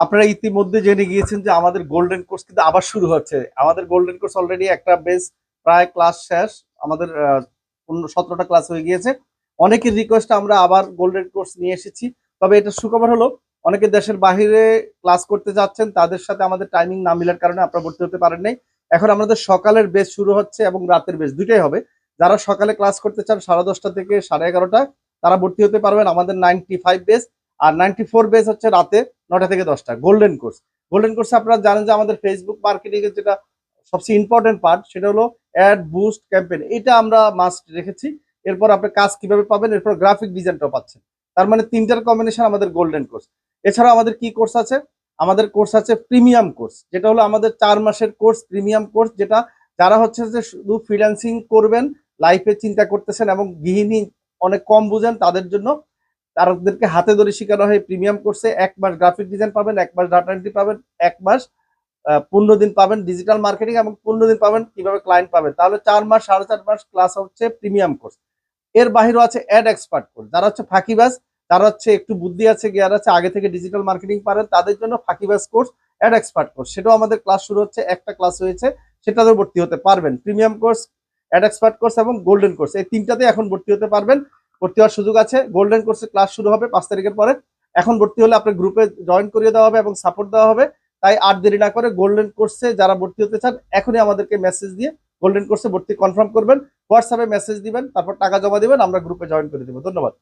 আপনারা ইতিমধ্যে জেনে গিয়েছেন যে আমাদের গোল্ডেন কোর্স কিন্তু আবার শুরু হচ্ছে। আমাদের গোল্ডেন কোর্স অলরেডি একটা বেস প্রায় ক্লাস শেষ। আমাদের সতেরোটা ক্লাস হয়ে গিয়েছে। অনেকের রিকোয়েস্ট আমরা আবার গোল্ডেন কোর্স নিয়ে এসেছি। তবে এটা সুখবর হলো, অনেকে দেশের বাইরে ক্লাস করতে যাচ্ছেন, তাদের সাথে আমাদের টাইমিং না মিলার কারণে আপনারা ভর্তি হতে পারেন নাই। এখন আমাদের সকালের বেস শুরু হচ্ছে এবং রাতের বেস দুইটাই হবে। যারা সকালে ক্লাস করতে চান, সাড়ে দশটা থেকে সাড়ে এগারোটা, তারা ভর্তি হতে পারবেন আমাদের নাইনটি ফাইভ বেস আর নাইনটি ফোর বেস হচ্ছে রাতে। নটা থেকে দশটা গোল্ডেন কোর্স গোল্ডেন কোর্সে আপনারা জানেন যে আমাদের ফেসবুক মার্কেটিং এর যেটা সবচেয়ে ইম্পর্টেন্ট পার্ট সেটা হলো অ্যাড বুস্ট ক্যাম্পেইন এটা আমরা মাস্ট রেখেছি। এরপর আপনি কাজ কীভাবে পাবেন, এরপর গ্রাফিক ডিজাইনটাও পাচ্ছেন। তার মানে তিনটার কম্বিনেশন আমাদের গোল্ডেন কোর্স এছাড়া আমাদের কি কোর্স আছে? আমাদের কোর্স আছে প্রিমিয়াম কোর্স যেটা হলো আমাদের চার মাসের কোর্স প্রিমিয়াম কোর্স যেটা যারা হচ্ছে যে শুধু ফ্রিল্যান্সিং করবেন লাইফে চিন্তা করতেছেন এবং গৃহিণী অনেক কম বুঝেন, তাদের জন্য তাদেরকে হাতে ধরে শেখানো হয় প্রিমিয়াম কোর্সে এক মাস গ্রাফিক ডিজাইন পাবেন, এক মাস ডাটা এন্ট্রি পাবেন, এক মাস পনেরো দিন পাবেন ডিজিটাল মার্কেটিং এবং পনেরো দিন পাবেন কীভাবে ক্লায়েন্ট পাবেন। তাহলে চার মাস, সাড়ে চার মাস ক্লাস হচ্ছে প্রিমিয়াম কোর্স এর বাহিরেও আছে অ্যাড এক্সপার্ট কোর্স যারা হচ্ছে ফাঁকিবাজ তারা হচ্ছে একটু বুদ্ধি আছে গিয়ার আছে, আগে থেকে ডিজিটাল মার্কেটিং পারেন, তাদের জন্য ফাঁকিবাজ কোর্স অ্যাড এক্সপার্ট কোর্স সেটাও আমাদের ক্লাস শুরু হচ্ছে, একটা ক্লাস হয়েছে সেটাতেও ভর্তি হতে পারবেন। Premium course add expert course এবং গোল্ডেন কোর্স এই তিনটাতে এখন ভর্তি হতে পারবেন। ভর্তি হওয়ার সুযোগ আছে। গোল্ডেন কোর্সে ক্লাস শুরু হবে পাঁচ তারিখের পরে। এখন ভর্তি হলে আপনার গ্রুপে জয়েন করিয়ে দেওয়া হবে এবং সাপোর্ট দেওয়া হবে। তাই আর দেরি না করে গোল্ডেন কোর্সে যারা ভর্তি হতে চান, এখনই আমাদেরকে মেসেজ দিয়ে গোল্ডেন কোর্সে ভর্তি কনফার্ম করবেন। হোয়াটসঅ্যাপে মেসেজ দিবেন, তারপর টাকা জমা দিবেন, আমরা গ্রুপে জয়েন করে দেবো। ধন্যবাদ।